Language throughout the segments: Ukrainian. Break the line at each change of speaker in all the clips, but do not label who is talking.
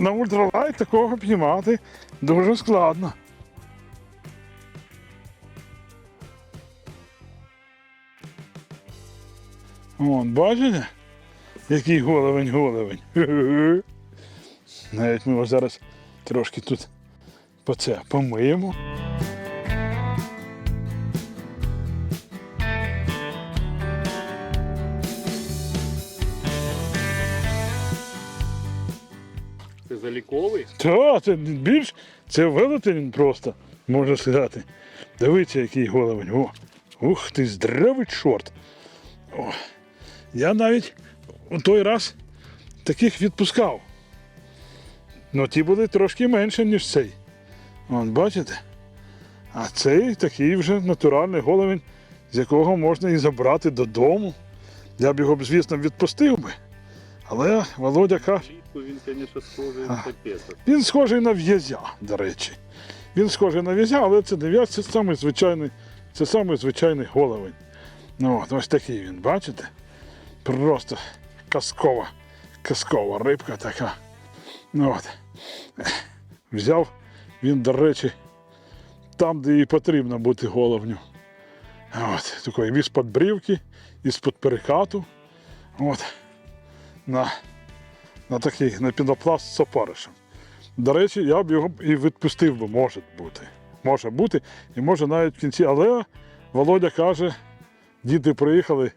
на ультралайт такого піймати дуже складно. Вон, бачите? Який головень головень. Навіть ми його зараз трошки тут по це помиємо.
Це заліковий?
Та, це більш це велетень просто, можна сказати. Дивіться, який головень. О, ух ти, здоровий чорт. О, я навіть у той раз таких відпускав. Ну, ті були трошки менше, ніж цей. Вон, бачите? А цей такий вже натуральний головень, з якого можна і забрати додому. Я б його, звісно, відпустив би. Але Володя каже.
Він, звісно, схожий на.
Він схожий на в'язя, до речі. Він схожий на в'язя, але це не в'язь, це самий звичайний, це самий звичайний головень. Ну, от, ось такий він, бачите? Просто казкова, казкова рибка така. Ну, от. Взяв він, до речі, там, де і потрібно бути головню. От, такий віз під брівки, із-під перекату. От, на на такий на пінопласт з опаришем. До речі, я б його і відпустив би, може бути. Може бути, і може навіть в кінці. Але Володя каже, діти приїхали,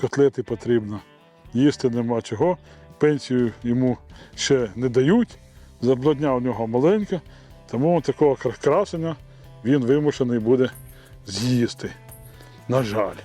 котлети потрібно. Їсти нема чого. Пенсію йому ще не дають. Зарплатня у нього маленька, тому такого красення він вимушений буде з'їсти. На жаль.